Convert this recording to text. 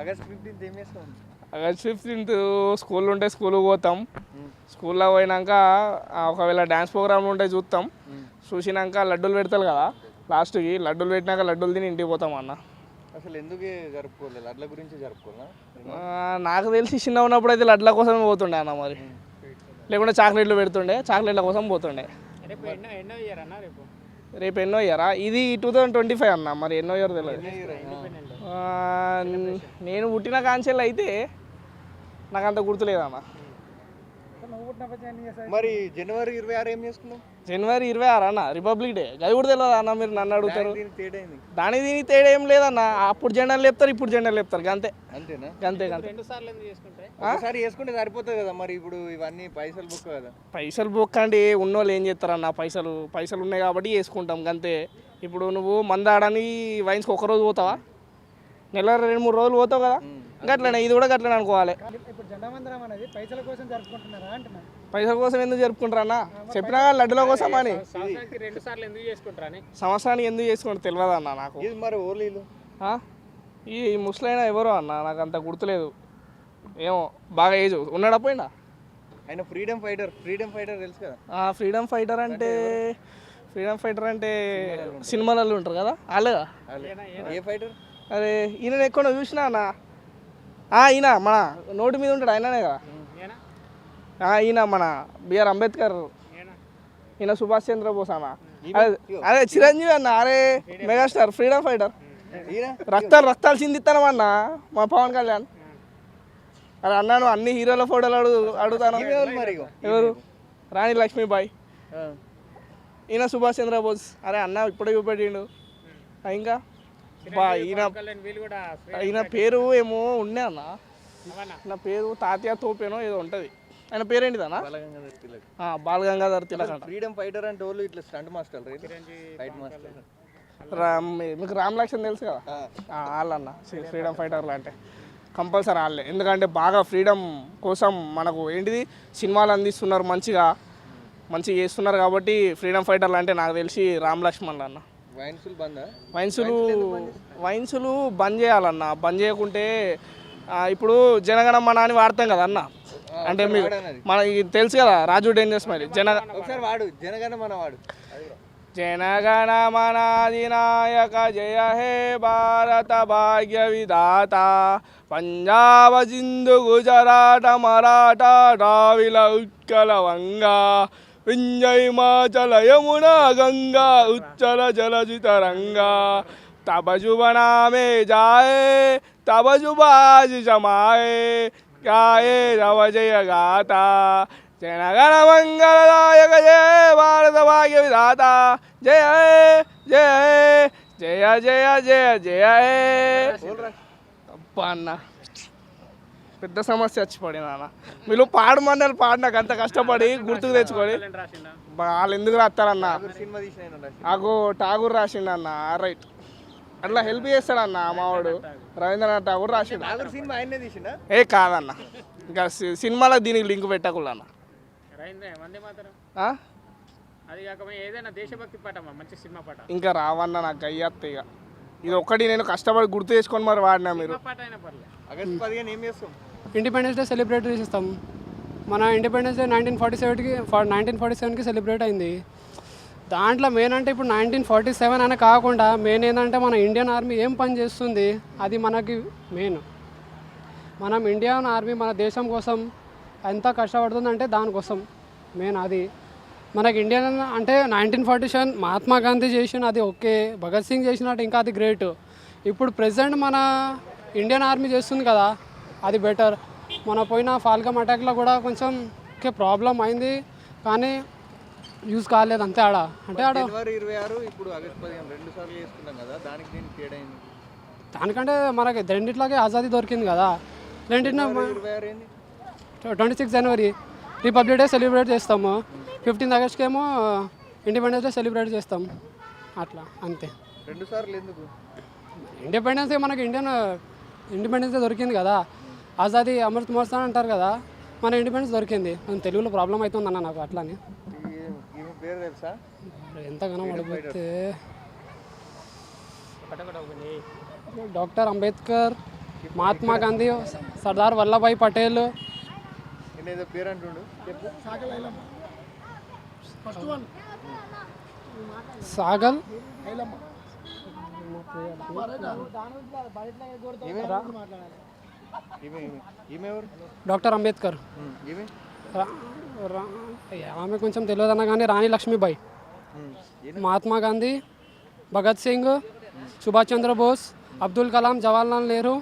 August fifteenth ఏం చేస్తాం August fifteenth school ఉంటే స్కూల్కి పోతాం. స్కూల్లో పోయినాక ఆ, ఒకవేళ డ్యాన్స్ ప్రోగ్రామ్లు ఉంటే చూస్తాం. చూసినాక లడ్డూలు పెడతారు కదా లాస్ట్కి లడ్డూలు పెట్టినాక లడ్డూలు తిని ఇంటికి పోతాం అన్న. అసలు ఎందుకు జరుపుకోలేదు అట్ల గురించి జరుపుకోవాలా ఆ, నాకు తెలిసి చిన్న ఉన్నప్పుడు అయితే లడ్ల కోసమే పోతుండే అన్న మరి. లేకుంటే చాక్లెట్లు పెడుతుండే చాక్లెట్ల కోసం పోతుండే. రేపు ఎన్నో ఇయర్ అన్న రేపు? రేపు ఎన్నో ఇయరా? ఇది టూ థౌజండ్ ట్వంటీ ఫైవ్ అన్న మరి ఎన్నో ఇయర్ తెలియదు. నేను పుట్టిన కాంచెల్ అయితే నాకు అంత గుర్తులేదన్న మరి జనవరి ఇరవై ఆరు ఏం చేసుకున్నాం జనవరి ఇరవై ఆరు అన్న రిపబ్లిక్ డే. అది కూడా తెలియదు అన్న మీరు నన్ను అడుగుతారు? దీనికి తేడా అయింది దాని దీనికి తేడా ఏం లేదన్న అప్పుడు జెండాలు లేపుతారు ఇప్పుడు జెండాలు లేపుతారు గంతే. అంతేనా? రెండు సార్లు చేసుకుంటే ఒకసారి చేసుకుంటే సరిపోతుంది కదా మరి ఇప్పుడు ఇవన్నీ పైసలు బుక్ కదా. పైసలు బొక్కండి ఉన్నోళ్ళు ఏం చేస్తారన్న పైసలు పైసలు ఉన్నాయి కాబట్టి వేసుకుంటాం గంతే. ఇప్పుడు నువ్వు మందాడని వైన్స్కి ఒక రోజు పోతావా? నెల రెండు మూడు రోజులు పోతావు కదా? గట్లనే ఇది కూడా గట్లనే అనుకోవాలి. పైసల కోసం జరుపుకుంటున్నారా అంటున్నా? పైసల కోసం ఎందుకు జరుపుకుంటారన్న చెప్పినా కదా లడ్డుల కోసం అని. సంవత్సరానికి రెండు సార్లు ఎందుకు చేసుకుంటారని సంవత్సరానికి ఎందుకు చేసుకుంటే తెలియదు అన్న నాకు. ఇది మరి ఓలీలు ఆ? ఈ ముసలైన ఎవరో అన్న నాకు అంత గుర్తులేదు. ఏమో బాగా ఏజ్ ఉన్నాడా పోయినా ఆయన ఫ్రీడమ్ ఫైటర్ ఫ్రీడమ్ ఫైటర్ తెలుసు కదా? ఫ్రీడమ్ ఫైటర్ అంటే ఫ్రీడమ్ ఫైటర్ అంటే సినిమాలలో ఉంటారు కదా? వాళ్ళేగా ఏ ఫైటర్? అరే ఈయన ఎక్కడ చూసినా అన్న. ఈయన మన నోటి మీద ఉంటాడు ఆయననే కదా. ఈయన? మన బిఆర్ అంబేద్కర్. ఈయన? సుభాష్ చంద్రబోస్ అన్న. అదే చిరంజీవి అన్న అరే మెగాస్టార్ ఫ్రీడమ్ ఫైటర్. రక్తాలు రక్తాలు చిందిస్తానమన్న మా పవన్ కళ్యాణ్. అరే అన్నాను అన్ని హీరోల ఫోటోలు అడుగు అడుగుతాను? ఎవరు రాణి లక్ష్మీబాయి. ఈయన సుభాష్ చంద్రబోస్. అరే అన్న ఇప్పుడే చూపెట్టిండు. ఇంకా? ఈయన పేరు ఏమో ఉండే అన్న. నా పేరు తాతయ్య తోపేనో ఏదో ఉంటుంది. ఆయన పేరేంటిదన్నా? బాలగంగాధర్ తిలక్. ఆ, బాలగంగాధర్ తిలక్ అంట. ఫ్రీడమ్ ఫైటర్ అంటే వాళ్ళు ఇట్లా stunt master fight master Ram మీకు రామ్ లక్ష్మణ్ తెలుసు కదా? ఆ, వాళ్ళన్న. ఫ్రీడమ్ ఫైటర్లు అంటే కంపల్సరీ వాళ్ళే. ఎందుకంటే బాగా ఫ్రీడమ్ కోసం మనకు ఏంటిది? సినిమాలు అందిస్తున్నారు మంచిగా. మంచిగా చేస్తున్నారు కాబట్టి ఫ్రీడమ్ ఫైటర్లు అంటే నాకు తెలిసి రామ్ లక్ష్మణ్ అన్న. వైన్సులు వైన్సులు బంద్? చేయాలన్న. బంద్ చేయకుంటే ఇప్పుడు జనగణమన అని వాడతాం కదా అన్న? అంటే మీకు. మనకి తెలుసు కదా రాజు డేంజర్స్ మరి జన వాడు జనగణ మన వాడు. జనగణమన అధినాయక జయ హే భారత భాగ్య విధాత. పంజాబ సింధు గుజరాట మరాఠ ద్రావిల ఉత్కల వంగా. వింజయ్ మాచల యమున గంగా ఉచ్చల జలజిత రంగా తబ శుభ నామే జాయే తబ శుభాజి జమాయే గాయే రవ జయ గాత. జనగణ మంగళదాయక జయ భారత భాగ్య విధాత. జయ హే, జయ హే, జయ జయ జయ జయ హే. అబ్బా అన్న. పెద్ద సమస్య వచ్చి పడింది అన్న మీరు పాడమన్నారు పాడు నాకు అంత కష్టపడి గుర్తుకు తెచ్చుకొని. వాళ్ళు ఎందుకు రాస్తారన్న. నాకు ఠాగూర్ రాసిండు అన్న రైట్. అట్లా హెల్ప్ చేస్తాడన్న మావాడు రవీంద్రనాథ్ ఠాగూర్. రాసిండు. ఏ కాదన్న. ఇంకా సినిమాలో దీనికి లింక్ పెట్టకూడదు అన్న? అది కాక ఏదైనా దేశభక్తి పాటమ్మా మంచి సినిమా పాట. ఇంకా రావన్న నాకు అయ్యత్త ఇక. ఇది ఒక్కటి నేను కష్టపడి గుర్తు చేసుకొని మరి వాడినా మీరు. ఆగస్ట్ పదిహేను ఏం చేస్తాం? ఇండిపెండెన్స్ డే సెలబ్రేట్ చేస్తాం మన ఇండిపెండెన్స్ డే నైన్టీన్ ఫార్టీ సెవెన్కి నైన్టీన్ ఫార్టీ సెవెన్కి సెలబ్రేట్ అయింది. దాంట్లో మెయిన్ అంటే ఇప్పుడు నైన్టీన్ ఫార్టీ సెవెన్ అనే కాకుండా మెయిన్ ఏంటంటే మన ఇండియన్ ఆర్మీ ఏం పని చేస్తుంది? అది మనకి మెయిన్ మనం ఇండియన్ ఆర్మీ మన దేశం కోసం ఎంత కష్టపడుతుందంటే దానికోసం మెయిన్ అది. మనకి ఇండియన్ అంటే nineteen forty seven Mahatma Gandhi చేసిన అది ఓకే భగత్ సింగ్ చేసినట్టు ఇంకా అది గ్రేట్ ఇప్పుడు ప్రెసెంట్ మన ఇండియన్ ఆర్మీ చేస్తుంది కదా అది బెటర్ మన పోయిన ఫాల్కమ్ అటాక్లో కూడా కొంచెం ఓకే ప్రాబ్లం అయింది. కానీ యూజ్ కాలేదు అంతే ఆడ. అంటే ఆడ ఇరవై ఆరు ఇప్పుడు ఆగస్ట్ పదిహేను రెండు సార్లు చేసుకున్నాం కదా దానికి దీనికి తేడా అయింది దానికంటే మనకి రెండిట్లాగే ఆజాదీ దొరికింది కదా. రెండింటిన ఏంది? ట్వంటీ సిక్స్ జనవరి రిపబ్లిక్ డే సెలబ్రేట్ చేస్తాము. ఫిఫ్టీన్త్ ఆగస్ట్కి ఏమో ఇండిపెండెన్స్ డే సెలబ్రేట్ చేస్తాం. అట్లా అంతే. రెండు సార్లు ఎందుకు? ఇండిపెండెన్స్ డే మనకి ఇండియన్ ఇండిపెండెన్స్ డే దొరికింది కదా. ఆజాదీ అమృత్ మహోత్సవం అంటారు కదా. మన ఇండిపెండెన్స్ దొరికింది. తెలుగులో ప్రాబ్లం అవుతుందన్న నాకు అట్లానే. ఎంతగానో అడిగితే. డాక్టర్ అంబేద్కర్ మహాత్మా గాంధీ సర్దార్ వల్లభాయ్ పటేల్. పేరు అంటుండు. సాగల్ ఈమె ఈమె ఈమె ఎవరు డాక్టర్ అంబేద్కర్. ఉమ్, ఈమె రా- రా- ఆమె కొంచెం తెలియదు అన్న కానీ రాణి లక్ష్మీబాయి. ఉమ్, ఈయన మహాత్మా గాంధీ భగత్ సింగ్ సుభాష్ చంద్రబోస్ అబ్దుల్ కలాం జవహర్లాల్ నెహ్రూ